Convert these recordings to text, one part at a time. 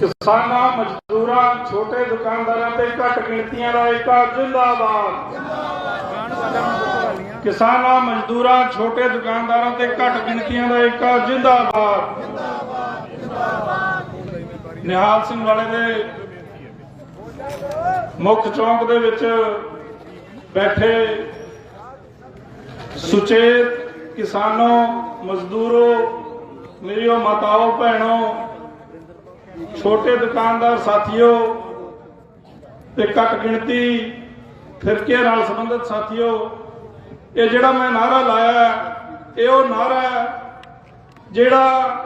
ਕਿਸਾਨਾਂ, ਮਜ਼ਦੂਰਾਂ, ਛੋਟੇ ਦੁਕਾਨਦਾਰਾਂ ਤੇ ਘੱਟ ਗਿਣਤੀਆਂ ਦਾ ਏਕਾ ਜਿੰਦਾਬਾਦ। ਕਿਸਾਨਾਂ, ਮਜ਼ਦੂਰਾਂ, ਛੋਟੇ ਦੁਕਾਨਦਾਰਾਂ ਤੇ ਘੱਟ ਗਿਣਤੀਆਂ ਦਾ ਏਕਾ ਜਿੰਦਾਬਾਦ। ਨਿਹਾਲ ਸਿੰਘ ਵਾਲੇ ਦੇ ਮੁੱਖ ਚੌਂਕ ਦੇ ਵਿੱਚ ਬੈਠੇ ਸੁਚੇਤ ਕਿਸਾਨੋ, ਮਜ਼ਦੂਰੋ, ਮੇਰੀਓ ਮਾਤਾਓ, ਭੈਣੋ ਛੋਟੇ ਦੁਕਾਨਦਾਰ ਸਾਥੀਓ, ਤੇ ਘੱਟ ਗਿਣਤੀ ਫਿਰਕੇ ਨਾਲ ਸੰਬੰਧਿਤ ਸਾਥੀਓ, ਇਹ ਜਿਹੜਾ ਮੈਂ ਨਾਰਾ ਲਾਇਆ ਇਹ ਉਹ ਨਾਰਾ ਜਿਹੜਾ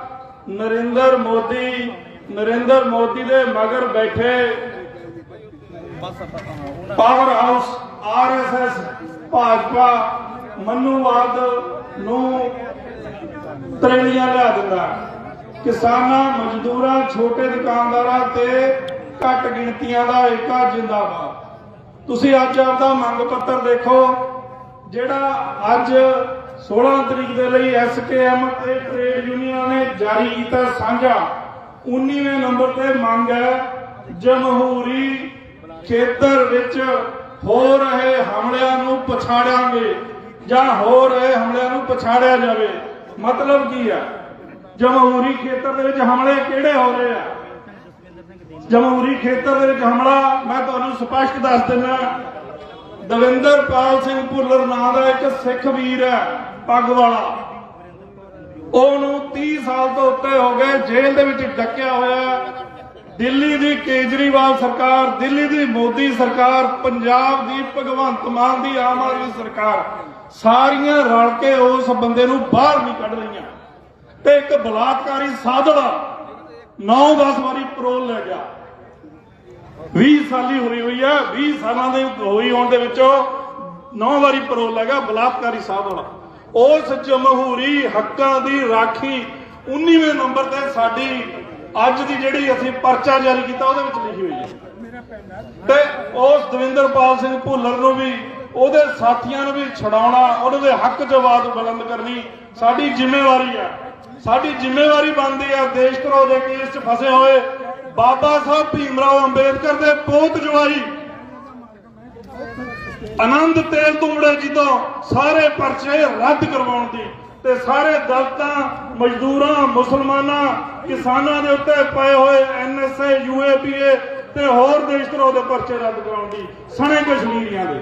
ਨਰਿੰਦਰ ਮੋਦੀ ਨਰਿੰਦਰ ਮੋਦੀ ਦੇ ਮਗਰ ਬੈਠੇ ਪਾਵਰ ਹਾਊਸ ਆਰਐਸਐਸ ਭਾਜਪਾ ਮਨੂਵਾਦ ਨੂੰ ਤਰੇਲੀਆਂ ਲਿਆ ਦਿੰਦਾ ਕਿਸਾਨਾਂ, ਮਜ਼ਦੂਰਾਂ, ਛੋਟੇ ਦੁਕਾਨਦਾਰਾਂ ਤੇ ਘੱਟ ਗਿਣਤੀਆਂ ਦਾ ਏਕਾ ਜਿੰਦਾਬਾਦ। ਤੁਸੀਂ ਅੱਜ ਆਪਦਾ ਮੰਗ ਪੱਤਰ ਦੇਖੋ, ਜਿਹੜਾ ਅੱਜ 16 ਤਰੀਕ ਦੇ ਲਈ ਐਸਕੇਐਮ ਤੇ ਟ੍ਰੇਡ ਯੂਨੀਅਨ ਨੇ ਜਾਰੀ ਕੀਤਾ ਸਾਂਝਾ। 19ਵੇਂ ਨੰਬਰ ਤੇ ਮੰਗ ਹੈ, ਜਮਹੂਰੀ ਖੇਤਰ ਵਿੱਚ ਹੋ ਰਹੇ ਹਮਲਿਆਂ ਨੂੰ ਪਛਾੜਾਂਗੇ ਜਾਂ ਹੋ ਰਹੇ ਹਮਲਿਆਂ ਨੂੰ ਪਛਾੜਿਆ ਜਾਵੇ। ਮਤਲਬ ਕੀ ਹੈ? ਜਮਹੂਰੀ ਖੇਤਰ ਦੇ ਵਿੱਚ ਹਮਲੇ ਕਿਹੜੇ ਹੋ ਰਹੇ ਆ? ਜਮਹੂਰੀ ਖੇਤਰ ਦੇ ਵਿੱਚ ਹਮਲਾ, ਮੈਂ ਤੁਹਾਨੂੰ ਸਪਸ਼ਟ ਦੱਸ ਦਿੰਦਾ। ਦਵਿੰਦਰਪਾਲ ਸਿੰਘ ਭੁੱਲਰ ਨਾਂ ਦਾ ਇੱਕ ਸਿੱਖ ਵੀਰ ਹੈ, ਪੱਗ ਵਾਲਾ। ਉਹਨੂੰ 30 ਸਾਲ ਤੋਂ ਉੱਤੇ ਹੋ ਗਏ, ਜੇਲ੍ਹ ਦੇ ਵਿੱਚ ਡੱਕਿਆ ਹੋਇਆ ਦਿੱਲੀ ਦੀ ਕੇਜਰੀਵਾਲ ਸਰਕਾਰ, ਦਿੱਲੀ ਦੀ ਮੋਦੀ ਸਰਕਾਰ, ਪੰਜਾਬ ਦੀ ਭਗਵੰਤ ਮਾਨ ਦੀ ਆਮ ਆਦਮੀ ਸਰਕਾਰ, ਸਾਰੀਆਂ ਰਲ ਕੇ ਉਸ ਬੰਦੇ ਨੂੰ ਬਾਹਰ ਨਹੀਂ ਕੱਢ ਰਹੀ ਤੇ ਇੱਕ ਬਲਾਤਕਾਰੀ ਸਾਧੜਾ 9-10 ਵਾਰੀ ਪਰੋਲ ਲੈ ਗਿਆ। 20 ਸਾਲੀ ਹੋਈ ਹੋਈ ਹੈ 20 ਸਾਲਾਂ ਦੇ ਹੋਈ ਹੋਣ ਦੇ ਵਿੱਚੋਂ 9 ਵਾਰੀ ਪਰੋਲ ਲੈ ਗਿਆ ਬਲਾਤਕਾਰੀ ਸਾਧੜਾ। ਉਸ ਜਮਹੂਰੀ ਹੱਕਾਂ ਦੀ ਰਾਖੀ 19ਵੇਂ ਨੰਬਰ ਤੇ ਸਾਡੀ ਅੱਜ ਦੀ ਜਿਹੜੀ ਅਸੀਂ ਪਰਚਾ ਜਾਰੀ ਕੀਤਾ, ਉਹਦੇ ਵਿੱਚ ਲਿਖੀ ਹੋਈ ਹੈ। ਤੇ ਉਸ ਦਵਿੰਦਰਪਾਲ ਸਿੰਘ ਭੁੱਲਰ ਨੂੰ ਵੀ, ਉਹਦੇ ਸਾਥੀਆਂ ਨੂੰ ਵੀ ਛਡਾਉਣਾ ਉਹਨਾਂ ਦੇ ਹੱਕ 'ਚ ਆਵਾਜ਼ ਬੁਲੰਦ ਕਰਨੀ ਸਾਡੀ ਜ਼ਿੰਮੇਵਾਰੀ ਹੈ। ਸਾਡੀ ਜ਼ਿੰਮੇਵਾਰੀ ਬਣਦੀ ਹੈ, ਦੇਸ਼ ਧਰੋਹ ਦੇ ਕੇਸ 'ਚ ਫਸੇ ਹੋਏ ਬਾਬਾ ਸਾਹਿਬ ਭੀਮਰਾਓ ਅੰਬੇਦਕਰ ਦੇ ਪੋਤ ਜਵਾਈ, ਆਨੰਦ ਤੇਲ ਤੁੰਬੜੇ ਜੀ ਤੋਂ ਸਾਰੇ ਪਰਚੇ ਰੱਦ ਕਰਵਾਉਣ ਦੀ ਤੇ ਸਾਰੇ ਦਲਤਾਂ, ਮਜ਼ਦੂਰਾਂ, ਮੁਸਲਮਾਨਾਂ, ਕਿਸਾਨਾਂ ਦੇ ਉੱਤੇ ਪਏ ਹੋਏ ਐਨਐਸਏ ਯੂਏਪੀਏ ਤੇ ਹੋਰ ਦੇਸ਼ ਧਰੋਹ ਦੇ ਪਰਚੇ ਰੱਦ ਕਰਾਉਣ ਦੀ ਸਣੇ ਕਸ਼ਮੀਰੀਆਂ ਦੇ।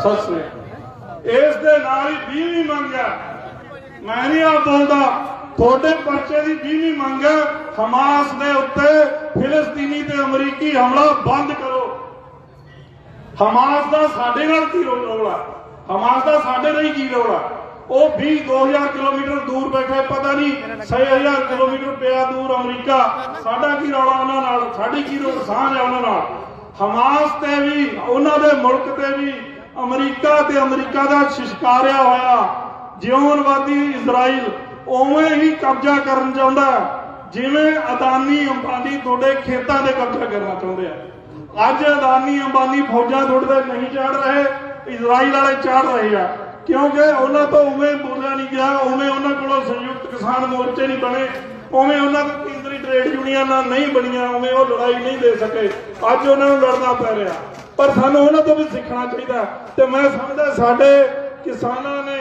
ਸਤਿ ਸ੍ਰੀ ਅਕਾਲ। ਇਸ ਦੇ ਨਾਲ ਹੀ 20ਵੀਂ ਮੰਗ ਹੈ। ਮੈਂ ਨਹੀਂ ਆ ਬੋਲਦਾ। ਤੁਹਾਡੇ ਪਰਚੇ ਦੀ 20ਵੀਂ ਮੰਗ ਹੈ। ਹਮਾਸ ਦੇ ਉੱਤੇ ਫਿਲਸਤੀਨੀ ਤੇ ਅਮਰੀਕੀ ਹਮਲਾ ਬੰਦ ਕਰੋ। ਹਮਾਸ ਦਾ ਸਾਡੇ ਨਾਲ ਕੀ ਰੌਲਾ ਹਮਾਸ ਦਾ ਸਾਡੇ ਨਾਲ ਹੀ ਕੀ ਰੌਲਾ ਉਹ 20 2000 ਕਿਲੋਮੀਟਰ ਦੂਰ ਬੈਠੇ, ਪਤਾ ਨਹੀਂ 6000 ਕਿਲੋਮੀਟਰ ਪਿਆ ਦੂਰ ਅਮਰੀਕਾ। ਸਾਡਾ ਕੀ ਰੌਲਾ ਉਹਨਾਂ ਨਾਲ? ਸਾਡੀ ਕੀ ਰੋ- ਸਾਂਝ ਹੈ ਉਹਨਾਂ ਨਾਲ? ਹਮਾਸ ਤੇ ਵੀ, ਉਹਨਾਂ ਦੇ ਮੁਲਕ ਤੇ ਵੀ ਅਮਰੀਕਾ ਤੇ ਅਮਰੀਕਾ ਦਾ ਸ਼ਿਸ਼ਕਾਰਿਆ ਹੋਇਆ। ਜਿਉਣਵਾਦੀ ਇਜ਼ਰਾਈਲ ਉਵੇਂ ਹੀ ਕਬਜ਼ਾ ਕਰਨ ਚਾਹੁੰਦਾ ਜਿਵੇਂ ਅਦਾਨੀ ਅੰਬਾਨੀ ਤੁਹਾਡੇ ਖੇਤਾਂ ਦੇ ਕਬਜ਼ਾ ਕਰਨਾ ਚਾਹੁੰਦੇ ਆ। ਅੱਜ ਅਦਾਨੀ ਅੰਬਾਨੀ ਫੌਜਾਂ ਤੁਹਾਡੇ ਨਹੀਂ ਚੜ ਰਹੇ, ਇਜ਼ਰਾਈਲ ਵਾਲੇ ਚੜ ਰਹੇ ਆ। ਕਿਉਂਕਿ ਉਹਨਾਂ ਤੋਂ ਉਵੇਂ ਬੋਲਿਆ ਨਹੀਂ ਗਿਆ, ਉਵੇਂ ਉਹਨਾਂ ਕੋਲੋਂ ਸੰਯੁਕਤ ਕਿਸਾਨ ਮੋਰਚੇ ਨਹੀਂ ਬਣੇ। ਉਵੇਂ ਉਹਨਾਂ ਕੋਲ ਕੇਂਦਰੀ ਟ੍ਰੇਡ ਯੂਨੀਅਨਾਂ ਨਹੀਂ ਬਣੀਆਂ, ਉਵੇਂ ਉਹ ਲੜਾਈ ਨਹੀਂ ਦੇ ਸਕੇ। ਅੱਜ ਉਹਨਾਂ ਨੂੰ ਲੜਨਾ ਪੈ ਰਿਹਾ। ਪਰ ਸਾਨੂੰ ਉਹਨਾਂ ਤੋਂ ਵੀ ਸਿੱਖਣਾ ਚਾਹੀਦਾ ਤੇ ਮੈਂ ਸਮਝਦਾ ਸਾਡੇ ਕਿਸਾਨਾਂ ਨੇ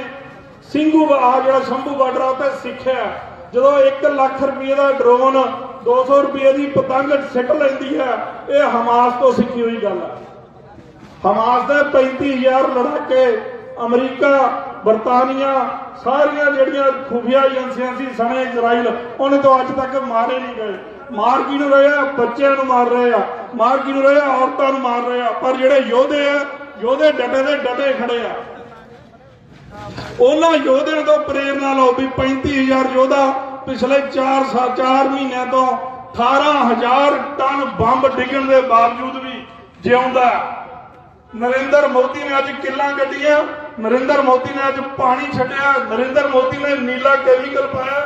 ਸਿੰਘੂ ਆ ਜਿਹੜਾ ਸ਼ੰਭੂ ਬਾਰਡਰ ਆ ਤੇ ਸਿੱਖਿਆ ਜਦੋਂ 1 ਲੱਖ ਰੁਪਏ ਦਾ ਡਰੋਨ 200 ਰੁਪਏ ਦੀ ਪਤੰਗ ਸਿੱਟ ਲੈਂਦੀ ਹੈ, ਇਹ ਹਮਾਸ ਤੋਂ ਸਿੱਖੀ ਹੋਈ ਗੱਲ ਹੈ। ਹਮਾਸ ਦੇ 35000 ਲੜਾਕੇ ਅਮਰੀਕਾ ਬਰਤਾਨੀਆ, ਸਾਰੀਆਂ ਜਿਹੜੀਆਂ ਖੁਫੀਆ ਏਜੰਸੀਆਂ ਸੀ ਸਣੇ ਇਜ਼ਰਾਈਲ, ਉਹਨੇ ਤੋਂ ਅੱਜ ਤੱਕ ਮਾਰੇ ਨਹੀਂ ਗਏ। ਮਾਰ ਕੀ ਰਹੇ ਆ? ਬੱਚਿਆਂ ਨੂੰ ਮਾਰ ਰਹੇ ਆ। ਮਾਰ ਕੀ ਰਹੇ ਆ? ਔਰਤਾਂ ਨੂੰ ਮਾਰ ਰਹੇ ਆ। ਪਰ ਜਿਹੜੇ ਯੋਧੇ ਆ, ਯੋਧੇ ਡਟੇ ਦੇ ਡਟੇ ਖੜੇ ਆ। ਉਹਨਾਂ ਯੋਧਿਆਂ ਤੋਂ ਪ੍ਰੇਰਨਾ ਲਓ ਵੀ 35000 ਯੋਧਾ ਪਿਛਲੇ 4 4 ਮਹੀਨਿਆਂ ਤੋਂ 18000 ਟਨ ਬੰਬ ਡਿੱਗਣ ਦੇ ਬਾਵਜੂਦ ਵੀ ਜਿਉਂਦਾ। ਨਰਿੰਦਰ ਮੋਦੀ ਨੇ ਅੱਜ ਕਿੱਲਾਂ ਗੱਡੀਆਂ ਨਰਿੰਦਰ ਮੋਦੀ ਨੇ ਅੱਜ ਪਾਣੀ ਛੱਡਿਆ। ਨਰਿੰਦਰ ਮੋਦੀ ਨੇ ਨੀਲਾ ਕੈਮੀਕਲ ਪਾਇਆ।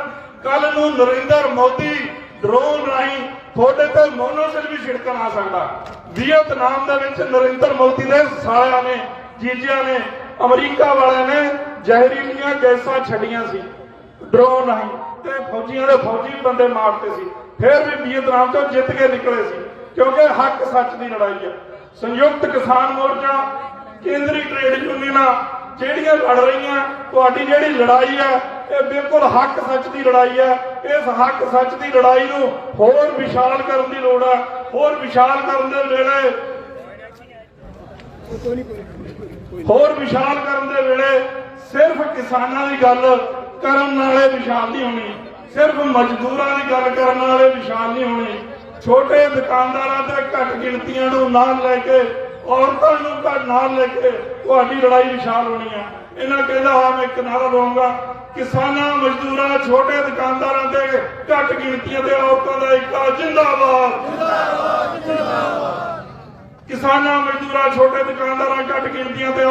ਕੱਲ ਨੂੰ ਨਰਿੰਦਰ ਮੋਦੀ ਡਰੋਨ ਰਾਹੀਂ ਤੁਹਾਡੇ ਤੇ ਮੋਨੋਸਿਲ ਵੀ ਛਿੜਕਣ ਆ ਸਕਦਾ। ਵੀਅਤਨਾਮ ਦੇ ਵਿੱਚ ਨਰਿੰਦਰ ਮੋਦੀ ਦੇ ਸਾਲਿਆਂ ਨੇ, ਜੀਜਿਆਂ ਨੇ, ਅਮਰੀਕਾ ਵਾਲਿਆਂ ਨੇ ਜ਼ਹਿਰੀਲੀਆਂ ਗੈਸਾਂ ਛੱਡੀਆਂ ਸੀ ਡਰੋਨ ਰਾਹੀਂ ਤੇ ਫੌਜੀਆਂ ਦੇ ਫੌਜੀ ਬੰਦੇ ਮਾਰਤੇ ਸੀ। ਫਿਰ ਵੀ ਵੀਅਤਨਾਮ ਤੋਂ ਜਿੱਤ ਕੇ ਨਿਕਲੇ ਸੀ। ਕਿਉਂਕਿ ਹੱਕ ਸੱਚ ਦੀ ਲੜਾਈ ਹੈ ਸੰਯੁਕਤ ਕਿਸਾਨ ਮੋਰਚਾ, ਕੇਂਦਰੀ ਟ੍ਰੇਡ ਯੂਨੀਅਨਾਂ ਜਿਹੜੀਆਂ ਲੜ ਰਹੀਆਂ, ਤੁਹਾਡੀ ਜਿਹੜੀ ਲੜਾਈ ਹੈ, ਇਹ ਬਿਲਕੁਲ ਹੱਕ ਸੱਚ ਦੀ ਲੜਾਈ ਹੈ। ਇਸ ਹੱਕ ਸੱਚ ਦੀ ਲੜਾਈ ਨੂੰ ਹੋਰ ਵਿਸ਼ਾਲ ਕਰਨ ਦੀ ਲੋੜ ਹੈ, ਹੋਰ ਵਿਸ਼ਾਲ ਕਰਨ ਦੇ ਵੇਲੇ ਹੋਰ ਵਿਸ਼ਾਲ ਕਰਨ ਦੇ ਵੇਲੇ ਸਿਰਫ ਕਿਸਾਨਾਂ ਦੀ ਗੱਲ ਕਰਨ ਨਾਲੇ ਵਿਸ਼ਾਲ ਨਹੀਂ ਹੋਣੀ। ਸਿਰਫ ਮਜ਼ਦੂਰਾਂ ਦੀ ਗੱਲ ਕਰਨ ਨਾਲੇ ਵਿਸ਼ਾਲ ਨਹੀਂ ਹੋਣੀ। ਛੋਟੇ ਦੁਕਾਨਦਾਰਾਂ ਤੇ ਘੱਟ ਗਿਣਤੀਆਂ ਨੂੰ ਨਾਲ ਲੈ ਕੇ ਔਰਤਾਂ ਨੂੰ ਘੱਟ ਨਾਲ ਲੈ ਕੇ ਤੁਹਾਡੀ ਲੜਾਈ ਵਿਸ਼ਾਲ ਹੋਣੀ ਹੈ ਇਹਨਾਂ ਕਹਿੰਦਾ ਹਾਂ ਮੈਂ ਇੱਕ ਨਾਰਾ ਕਿਸਾਨਾਂ ਮਜ਼ਦੂਰਾਂ ਛੋਟੇ ਦੁਕਾਨਦਾਰਾਂ ਤੇ ਘੱਟ ਗਿਣਤੀਆਂ ਤੇ ਔਰਤਾਂ ਦਾ ਇੱਕ ਜਿੰਦਾਬਾਦ। ਕਿਸਾਨਾਂ ਮਜ਼ਦੂਰਾਂ ਛੋਟੇ ਦੁਕਾਨਦਾਰਾਂ ਘੱਟ ਗਿਣਤੀਆਂ ਤੇ